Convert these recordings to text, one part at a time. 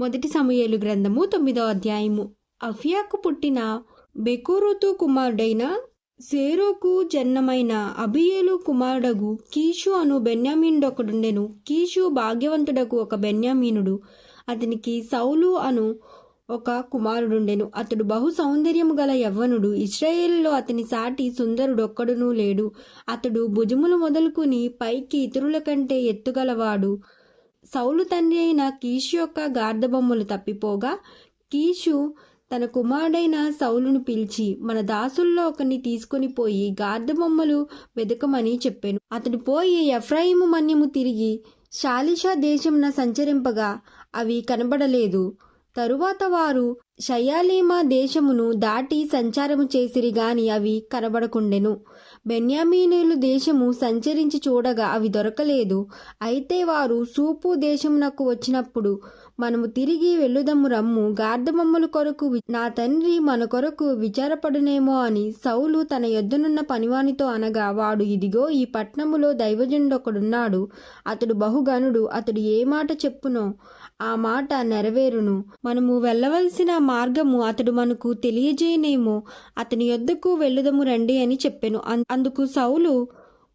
మొదటి సమయలు గ్రంథము తొమ్మిదో అధ్యాయము. అఫియాకు పుట్టిన బెకోరుతు కుమారుడైన సేరోకు జన్మమైన అబియేలు కుమారుడగు కీషు అను బెన్యామీనుడొకడుండెను. కీషు భాగ్యవంతుడకు ఒక బెన్యామీనుడు. అతనికి సౌలు అను ఒక కుమారుడుండెను. అతడు బహు సౌందర్యము గల యవ్వనుడు. ఇస్రాయేల్లో అతని సాటి సుందరుడొక్కడునూ లేడు. అతడు భుజములు మొదలుకుని పైకి ఇతరుల కంటే ఎత్తుగలవాడు. సౌలు తండ్రి అయిన కీషు యొక్క గార్ధబొమ్మలు తప్పిపోగా కీషు తన కుమారుడైన సౌలును పిలిచి మన దాసుల్లో ఒకరిని తీసుకుని పోయి గార్ధబొమ్మలు వెదకమని చెప్పాను. అతడు పోయి ఎఫ్రాయిము మన్యము తిరిగి షాలిషా దేశమున సంచరింపగా అవి కనబడలేదు. తరువాత వారు శయాలీమా దేశమును దాటి సంచారము చేసిరి గాని అవి కనబడకుండెను. బెన్యామీనులు దేశము సంచరించి చూడగా అవి దొరకలేదు. అయితే వారు సూపు దేశమునకు వచ్చినప్పుడు మనము తిరిగి వెళ్ళుదము రమ్ము గార్ధబొమ్మల కొరకు నా తండ్రి మన కొరకు విచారపడునేమో అని సౌలు తన యొద్దనున్న పనివానితో అనగా వాడు ఇదిగో ఈ పట్నములో దైవజనుడొకడున్నాడు. అతడు బహుగనుడు అతడు ఏ మాట చెప్పునో ఆ మాట నెరవేరును. మనము వెళ్ళవలసిన మార్గము అతడు మనకు తెలియజేయనేమో అతని యొద్దకు వెళ్ళుదము రండి అని చెప్పాను. అందుకు సౌలు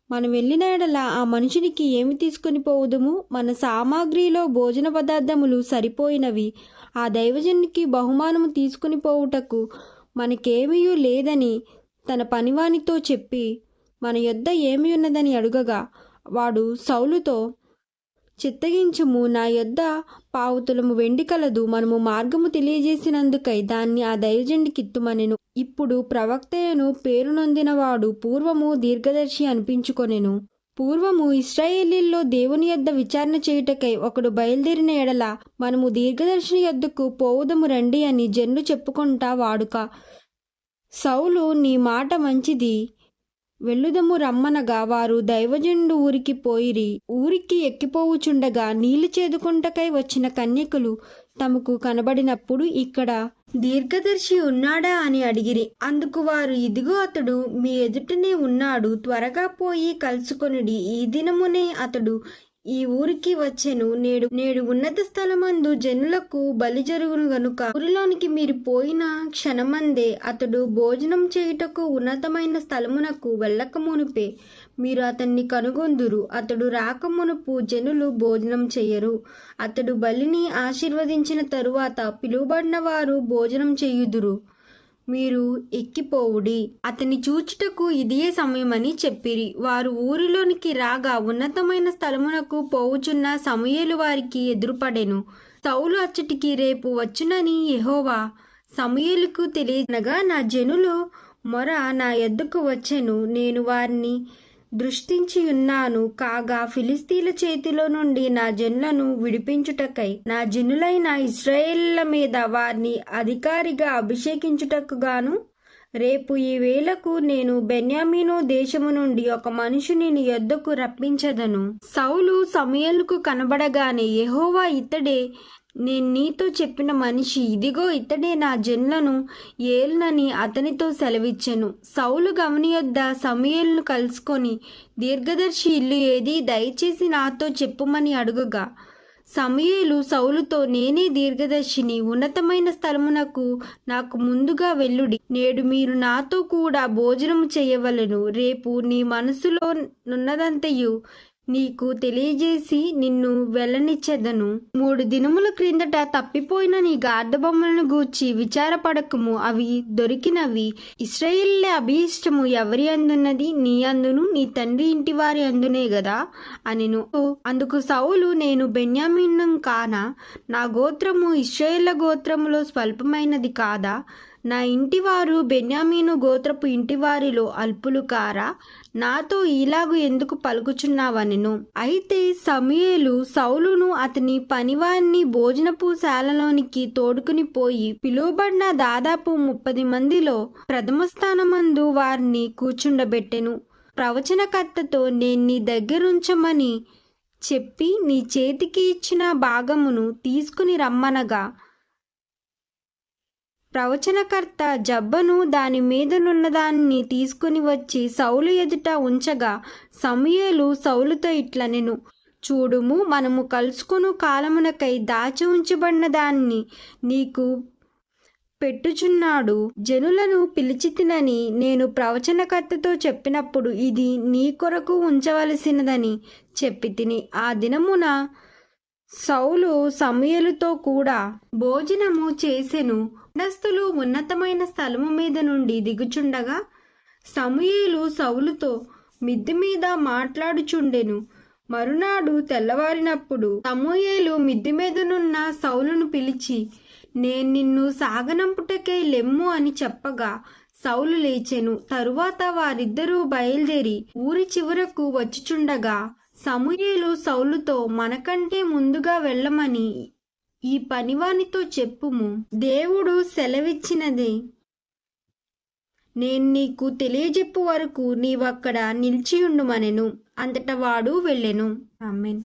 మనం వెళ్ళిన ఎడల ఆ మనుషునికి ఏమి తీసుకొని పోవుదుము? మన సామాగ్రిలో భోజన పదార్థములు సరిపోయినవి. ఆ దైవజనునికి బహుమానము తీసుకుని పోవుటకు మనకేమీ లేదని తన పనివానితో చెప్పి మన యొద్ద ఏమి ఉన్నదని అడుగగా వాడు సౌలుతో చిత్తగించుము నా యొద్ద పావుతులము వెండి కలదు మనము మార్గము తెలియజేసినందుకై దాన్ని ఆ దైవజనుడికిత్తుమనెను ఇప్పుడు ప్రవక్తయను పేరు నొందినవాడు పూర్వము దీర్ఘదర్శి అనిపించుకొనెను. పూర్వము ఇస్రాయేలీల్లో దేవుని యొద్ద విచారణ చేయుటకై ఒకడు బయలుదేరిన ఎడల మనము దీర్ఘదర్శిని యొద్దకు పోవుదము రండి అని జన్లు చెప్పుకుంటా వాడుక. సౌలు నీ మాట మంచిది. వెళ్ళుదము రమ్మనగా వారు దైవజనుడు ఊరికి పోయిరి. ఊరికి ఎక్కిపోవుచుండగా నీళ్ళు చేదుకుంటకై వచ్చిన కన్యకులు తమకు కనబడినప్పుడు ఇక్కడ దీర్ఘదర్శి ఉన్నాడా అని అడిగిరి. అందుకు వారు ఇదిగో అతడు మీ ఎదుటనే ఉన్నాడు త్వరగా పోయి కలుసుకొనుడి. ఈ దినమునే అతడు ఈ ఊరికి వచ్చెను. నేడు నేడు ఉన్నత స్థలమందు జనులకు బలి జరుగును గనుక. ఊరిలోనికి మీరు పోయిన క్షణమందే అతడు భోజనం చేయుటకు ఉన్నతమైన స్థలమునకు వెళ్ళక మునుపే మీరు అతన్ని కనుగొందురు. అతడు రాకమునుపు జనులు భోజనం చేయరు. అతడు బలిని ఆశీర్వదించిన తరువాత పిలువబడిన వారు భోజనం చేయుదురు. మీరు ఎక్కిపోవుడి. అతని చూచుటకు ఇదియే సమయమని చెప్పిరి. వారు ఊరిలోనికి రాగా ఉన్నతమైన స్థలమునకు పోవుచున్న సమయలు వారికి ఎదురుపడెను. సౌలు అచ్చటికి రేపు వచ్చునని ఎహోవా సమయలకు తెలియనగా నా జనులు మొర నా ఎద్దుకు వచ్చెను. నేను వారిని దృష్టించి ఉన్నాను కాగా ఫిలిస్తీన్ల చేతిలో నుండి నా జన్లను విడిపించుటకై నా జనులైన ఇస్రాయేళ్ళ మీద వారిని అధికారిగా అభిషేకించుటకు గాను రేపు ఈ వేళకు నేను బెన్యామీను దేశము నుండి ఒక మనుషుని నీ యొద్దకు రప్పించదను. సౌలు సమయలకు కనబడగానే యహోవా ఇతడే నేను నీతో చెప్పిన మనిషి. ఇదిగో ఇతడే నా జన్లను ఏలునని అతనితో సెలవిచ్చెను. సౌలు గమనియొద్ద సమయలను కలుసుకొని దీర్ఘదర్శి ఇల్లు ఏది? దయచేసి నాతో చెప్పుమని అడుగగా. సమయలు సౌలుతో నేనే దీర్ఘదర్శిని. ఉన్నతమైన స్థలమునకు నాకు ముందుగా వెళ్ళుడి. నేడు మీరు నాతో కూడా భోజనం చేయవలను. రేపు నీ మనసులో నున్నదంతయు నీకు తెలియజేసి నిన్ను వెళ్ళనిచ్చేదను మూడు దినముల క్రిందట తప్పిపోయిన నీ గార్ధబొమ్మలను గూర్చి విచారపడకము. అవి దొరికినవి. ఇస్రాయిల్లే అభీష్టము ఎవరి అందున్నది? నీ అందును నీ తండ్రి ఇంటి వారి అందునే గదా? అనెను. అందుకు సౌలు నేను బెన్యామిన్నం కానా? నా గోత్రము ఇస్రాయిల్ల గోత్రములో స్వల్పమైనది కాదా? నా ఇంటివారు బెన్యామీను గోత్రపు ఇంటివారిలో అల్పులు కారా? నాతో ఇలాగు ఎందుకు పలుకుచున్నావనెను అయితే సమయలు సౌలును అతని పనివారిని భోజనపు శాలలోనికి తోడుకుని పోయి పిలువబడిన దాదాపు ముప్పది మందిలో ప్రథమ స్థానమందు వారిని కూర్చుండబెట్టెను. ప్రవచనకర్తతో నేను నీ దగ్గరుంచమని చెప్పి నీ చేతికి ఇచ్చిన భాగమును తీసుకుని రమ్మనగా ప్రవచనకర్త జబ్బను దాని మీదనున్నదాన్ని తీసుకుని వచ్చి సౌలు ఎదుట ఉంచగా సమయలు సౌలుతో ఇట్లనెను చూడుము మనము కలుసుకును కాలమునకై దాచి ఉంచబడిన దాన్ని నీకు పెట్టుచున్నాడు. జనులను పిలిచితినని నేను ప్రవచనకర్తతో చెప్పినప్పుడు ఇది నీ కొరకు ఉంచవలసినదని చెప్పి తిని ఆ దినమున సౌలు సమయలుతో కూడా భోజనము చేసెను. నస్తులు ఉన్నతమైన స్థలము మీద నుండి దిగుచుండగా సమయలు సౌలుతో మిద్ది మీద మాట్లాడుచుండెను. మరునాడు తెల్లవారినప్పుడు సమూయేలు మిద్ది మీదనున్న సౌలును పిలిచి నేను నిన్ను సాగనంపుటకై లెమ్ము అని చెప్పగా సౌలు లేచెను. తరువాత వారిద్దరూ బయలుదేరి ఊరి చివరకు వచ్చుచుండగా సమూయేలు సౌలుతో మనకంటే ముందుగా వెళ్ళమని ఈ పనివానితో చెప్పుము. దేవుడు సెలవిచ్చినదే. నేను నీకు తెలియజెప్పు వరకు నీవక్కడ నిలిచియుండుమనెను. అంతటా వాడు వెళ్ళెను. ఆమెన్.